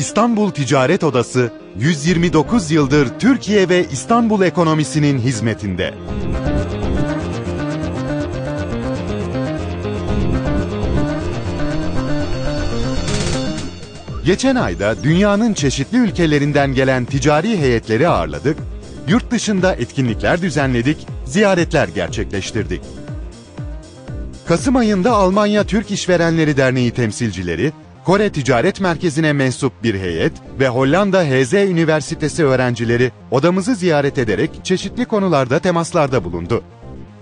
İstanbul Ticaret Odası 129 yıldır Türkiye ve İstanbul ekonomisinin hizmetinde. Geçen ayda dünyanın çeşitli ülkelerinden gelen ticari heyetleri ağırladık, yurt dışında etkinlikler düzenledik, ziyaretler gerçekleştirdik. Kasım ayında Almanya Türk İşverenleri Derneği temsilcileri, Kore Ticaret Merkezi'ne mensup bir heyet ve Hollanda HZ Üniversitesi öğrencileri odamızı ziyaret ederek çeşitli konularda temaslarda bulundu.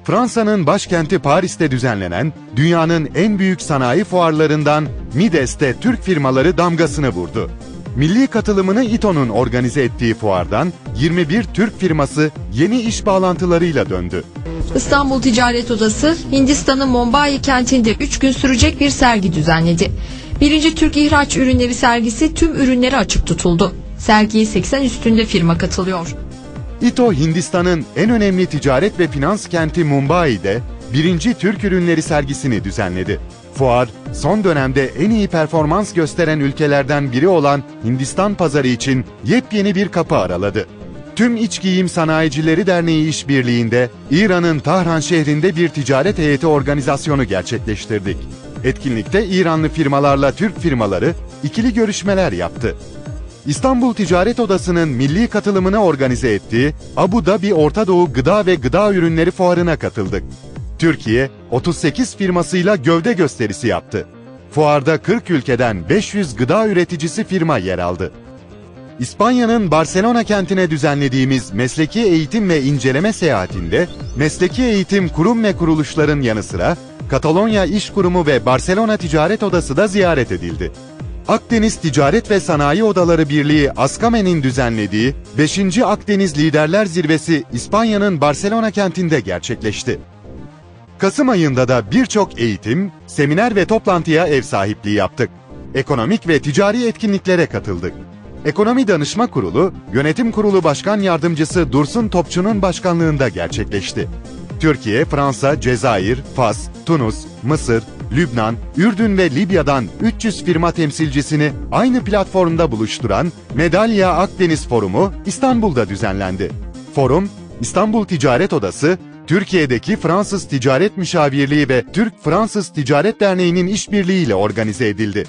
Fransa'nın başkenti Paris'te düzenlenen dünyanın en büyük sanayi fuarlarından Mides'te Türk firmaları damgasını vurdu. Milli katılımını İTO'nun organize ettiği fuardan 21 Türk firması yeni iş bağlantılarıyla döndü. İstanbul Ticaret Odası Hindistan'ın Mumbai kentinde 3 gün sürecek bir sergi düzenledi. Birinci Türk İhraç Ürünleri sergisi tüm ürünleri açık tutuldu. Sergiye 80 üstünde firma katılıyor. İTO Hindistan'ın en önemli ticaret ve finans kenti Mumbai'de birinci Türk ürünleri sergisini düzenledi. Fuar, son dönemde en iyi performans gösteren ülkelerden biri olan Hindistan pazarı için yepyeni bir kapı araladı. Tüm İç Giyim Sanayicileri Derneği işbirliğinde İran'ın Tahran şehrinde bir ticaret heyeti organizasyonu gerçekleştirdik. Etkinlikte İranlı firmalarla Türk firmaları ikili görüşmeler yaptı. İstanbul Ticaret Odası'nın milli katılımını organize ettiği Abu Dhabi Orta Doğu Gıda ve Gıda Ürünleri Fuarı'na katıldık. Türkiye, 38 firmasıyla gövde gösterisi yaptı. Fuarda 40 ülkeden 500 gıda üreticisi firma yer aldı. İspanya'nın Barcelona kentine düzenlediğimiz mesleki eğitim ve inceleme seyahatinde mesleki eğitim kurum ve kuruluşların yanı sıra Katalonya İş Kurumu ve Barcelona Ticaret Odası da ziyaret edildi. Akdeniz Ticaret ve Sanayi Odaları Birliği Askame'nin düzenlediği 5. Akdeniz Liderler Zirvesi İspanya'nın Barcelona kentinde gerçekleşti. Kasım ayında da birçok eğitim, seminer ve toplantıya ev sahipliği yaptık. Ekonomik ve ticari etkinliklere katıldık. Ekonomi Danışma Kurulu, Yönetim Kurulu Başkan Yardımcısı Dursun Topçu'nun başkanlığında gerçekleşti. Türkiye, Fransa, Cezayir, Fas, Tunus, Mısır, Lübnan, Ürdün ve Libya'dan 300 firma temsilcisini aynı platformda buluşturan Medalya Akdeniz Forumu İstanbul'da düzenlendi. Forum, İstanbul Ticaret Odası, Türkiye'deki Fransız Ticaret Müşavirliği ve Türk-Fransız Ticaret Derneği'nin işbirliğiyle organize edildi.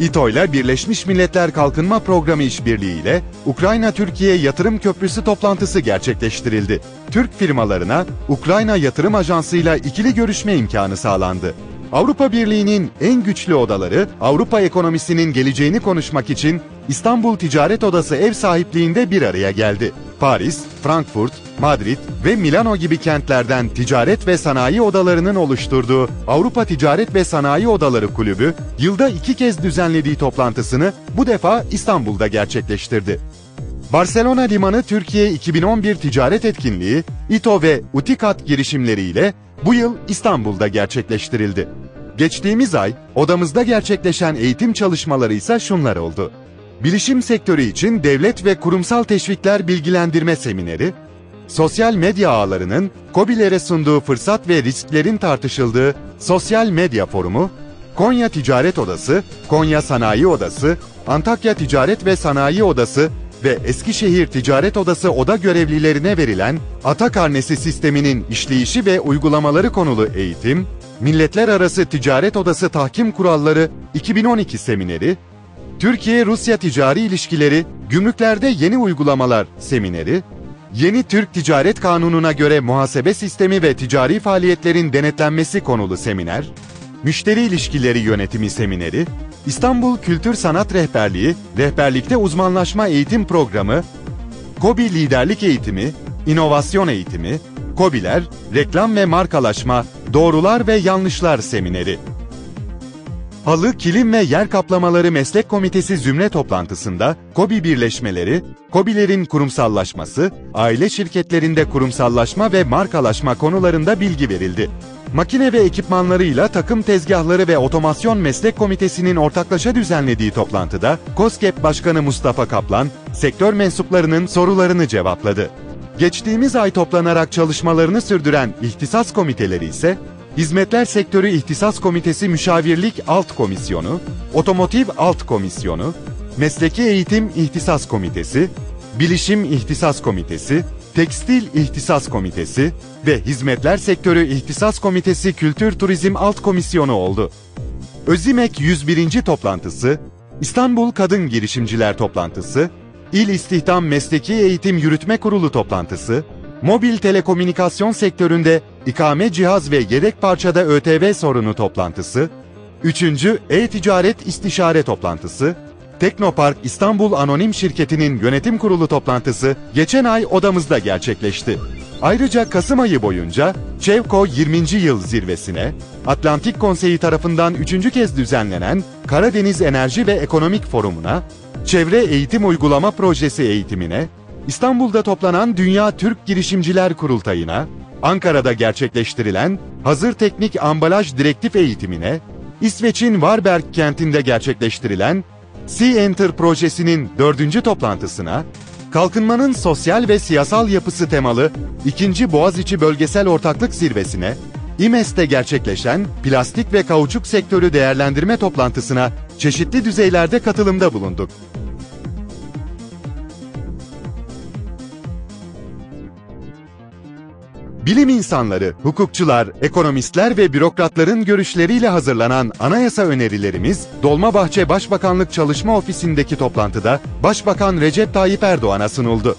İTO ile Birleşmiş Milletler Kalkınma Programı işbirliğiyle Ukrayna-Türkiye Yatırım Köprüsü toplantısı gerçekleştirildi. Türk firmalarına Ukrayna Yatırım Ajansı ile ikili görüşme imkanı sağlandı. Avrupa Birliği'nin en güçlü odaları Avrupa ekonomisinin geleceğini konuşmak için İstanbul Ticaret Odası ev sahipliğinde bir araya geldi. Paris, Frankfurt, Madrid ve Milano gibi kentlerden ticaret ve sanayi odalarının oluşturduğu Avrupa Ticaret ve Sanayi Odaları Kulübü, yılda iki kez düzenlediği toplantısını bu defa İstanbul'da gerçekleştirdi. Barcelona Limanı Türkiye 2011 ticaret etkinliği, İTO ve UTİKAT girişimleriyle bu yıl İstanbul'da gerçekleştirildi. Geçtiğimiz ay odamızda gerçekleşen eğitim çalışmaları ise şunlar oldu. Bilişim sektörü için devlet ve kurumsal teşvikler bilgilendirme semineri, sosyal medya ağlarının COBİ'lere sunduğu fırsat ve risklerin tartışıldığı Sosyal Medya Forumu, Konya Ticaret Odası, Konya Sanayi Odası, Antakya Ticaret ve Sanayi Odası ve Eskişehir Ticaret Odası oda görevlilerine verilen ata karnesi sisteminin işleyişi ve uygulamaları konulu eğitim, Milletler Arası Ticaret Odası Tahkim Kuralları 2012 semineri, Türkiye-Rusya Ticari İlişkileri, Gümrüklerde Yeni Uygulamalar semineri, Yeni Türk Ticaret Kanunu'na göre muhasebe sistemi ve ticari faaliyetlerin denetlenmesi konulu seminer, Müşteri İlişkileri Yönetimi Semineri, İstanbul Kültür Sanat Rehberliği, Rehberlikte Uzmanlaşma Eğitim Programı, KOBİ Liderlik Eğitimi, İnovasyon Eğitimi, KOBİ'ler, Reklam ve Markalaşma, Doğrular ve Yanlışlar Semineri. Halı, Kilim ve Yer Kaplamaları Meslek Komitesi zümre toplantısında KOBİ birleşmeleri, KOBİ'lerin kurumsallaşması, aile şirketlerinde kurumsallaşma ve markalaşma konularında bilgi verildi. Makine ve ekipmanlarıyla takım tezgahları ve otomasyon meslek komitesinin ortaklaşa düzenlediği toplantıda KOSGEB Başkanı Mustafa Kaplan, sektör mensuplarının sorularını cevapladı. Geçtiğimiz ay toplanarak çalışmalarını sürdüren ihtisas komiteleri ise Hizmetler Sektörü İhtisas Komitesi Müşavirlik Alt Komisyonu, Otomotiv Alt Komisyonu, Mesleki Eğitim İhtisas Komitesi, Bilişim İhtisas Komitesi, Tekstil İhtisas Komitesi ve Hizmetler Sektörü İhtisas Komitesi Kültür Turizm Alt Komisyonu oldu. Özimek 101. toplantısı, İstanbul Kadın Girişimciler Toplantısı, İl İstihdam Mesleki Eğitim Yürütme Kurulu toplantısı, mobil telekomünikasyon sektöründe ikame cihaz ve yedek parçada ÖTV sorunu toplantısı, 3. E-Ticaret İstişare Toplantısı, Teknopark İstanbul Anonim Şirketi'nin yönetim kurulu toplantısı geçen ay odamızda gerçekleşti. Ayrıca Kasım ayı boyunca Çevko 20. yıl zirvesine, Atlantik Konseyi tarafından üçüncü kez düzenlenen Karadeniz Enerji ve Ekonomik Forumu'na, Çevre Eğitim Uygulama Projesi eğitimine, İstanbul'da toplanan Dünya Türk Girişimciler Kurultayı'na, Ankara'da gerçekleştirilen Hazır Teknik Ambalaj Direktif Eğitimine, İsveç'in Varberg kentinde gerçekleştirilen Sea Enter projesinin dördüncü toplantısına, Kalkınmanın sosyal ve siyasal yapısı temalı 2. Boğaziçi Bölgesel Ortaklık Zirvesine, İMES'te gerçekleşen plastik ve kauçuk sektörü değerlendirme toplantısına çeşitli düzeylerde katılımda bulunduk. Bilim insanları, hukukçular, ekonomistler ve bürokratların görüşleriyle hazırlanan anayasa önerilerimiz Dolmabahçe Başbakanlık Çalışma Ofisi'ndeki toplantıda Başbakan Recep Tayyip Erdoğan'a sunuldu.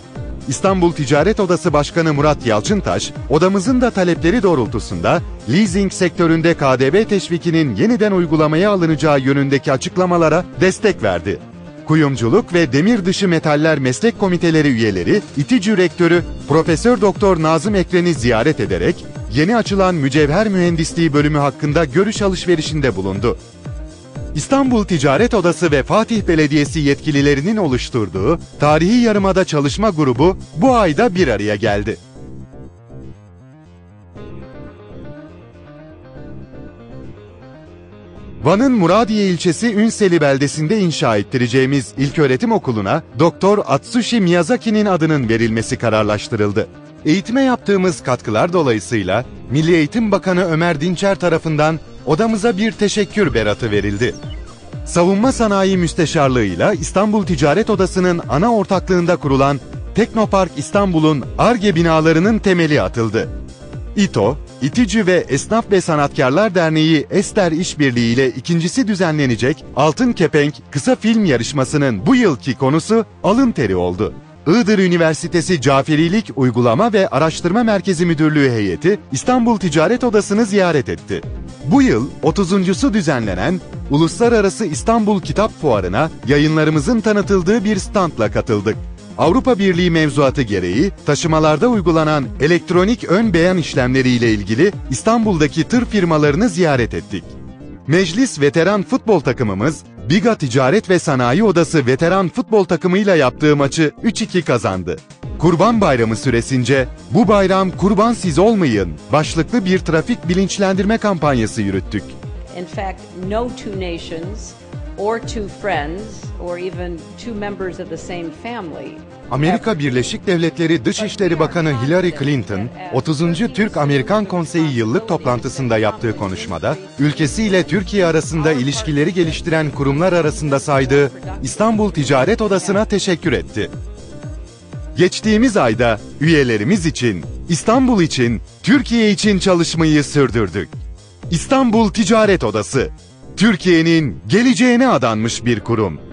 İstanbul Ticaret Odası Başkanı Murat Yalçıntaş, odamızın da talepleri doğrultusunda leasing sektöründe KDV teşvikinin yeniden uygulamaya alınacağı yönündeki açıklamalara destek verdi. Kuyumculuk ve Demir Dışı Metaller Meslek Komiteleri üyeleri, İTİCÜ Rektörü Profesör Doktor Nazım Ekren'i ziyaret ederek yeni açılan mücevher mühendisliği bölümü hakkında görüş alışverişinde bulundu. İstanbul Ticaret Odası ve Fatih Belediyesi yetkililerinin oluşturduğu Tarihi Yarımada Çalışma Grubu bu ayda bir araya geldi. Van'ın Muradiye ilçesi Ünseli beldesinde inşa ettireceğimiz ilköğretim okuluna Doktor Atsushi Miyazaki'nin adının verilmesi kararlaştırıldı. Eğitime yaptığımız katkılar dolayısıyla Milli Eğitim Bakanı Ömer Dinçer tarafından odamıza bir teşekkür beratı verildi. Savunma Sanayi Müsteşarlığı'yla İstanbul Ticaret Odası'nın ana ortaklığında kurulan Teknopark İstanbul'un ARGE binalarının temeli atıldı. İTO, İtici ve Esnaf ve Sanatkarlar Derneği Ester İşbirliği ile ikincisi düzenlenecek Altın Kepenk kısa film yarışmasının bu yılki konusu alın teri oldu. Iğdır Üniversitesi Caferilik Uygulama ve Araştırma Merkezi Müdürlüğü heyeti İstanbul Ticaret Odası'nı ziyaret etti. Bu yıl 30.sü düzenlenen Uluslararası İstanbul Kitap Fuarı'na yayınlarımızın tanıtıldığı bir standla katıldık. Avrupa Birliği mevzuatı gereği taşımalarda uygulanan elektronik ön beyan işlemleriyle ilgili İstanbul'daki tır firmalarını ziyaret ettik. Meclis veteran futbol takımımız Biga Ticaret ve Sanayi Odası veteran futbol takımıyla yaptığı maçı 3-2 kazandı. Kurban Bayramı süresince bu bayram kurban siz olmayın başlıklı bir trafik bilinçlendirme kampanyası yürüttük. In fact, no two nations or two friends or even two members of the same family Amerika Birleşik Devletleri Dışişleri Bakanı Hillary Clinton, 30. Türk-Amerikan Konseyi yıllık toplantısında yaptığı konuşmada, ülkesiyle Türkiye arasında ilişkileri geliştiren kurumlar arasında saydığı İstanbul Ticaret Odası'na teşekkür etti. Geçtiğimiz ayda üyelerimiz için, İstanbul için, Türkiye için çalışmayı sürdürdük. İstanbul Ticaret Odası, Türkiye'nin geleceğine adanmış bir kurum.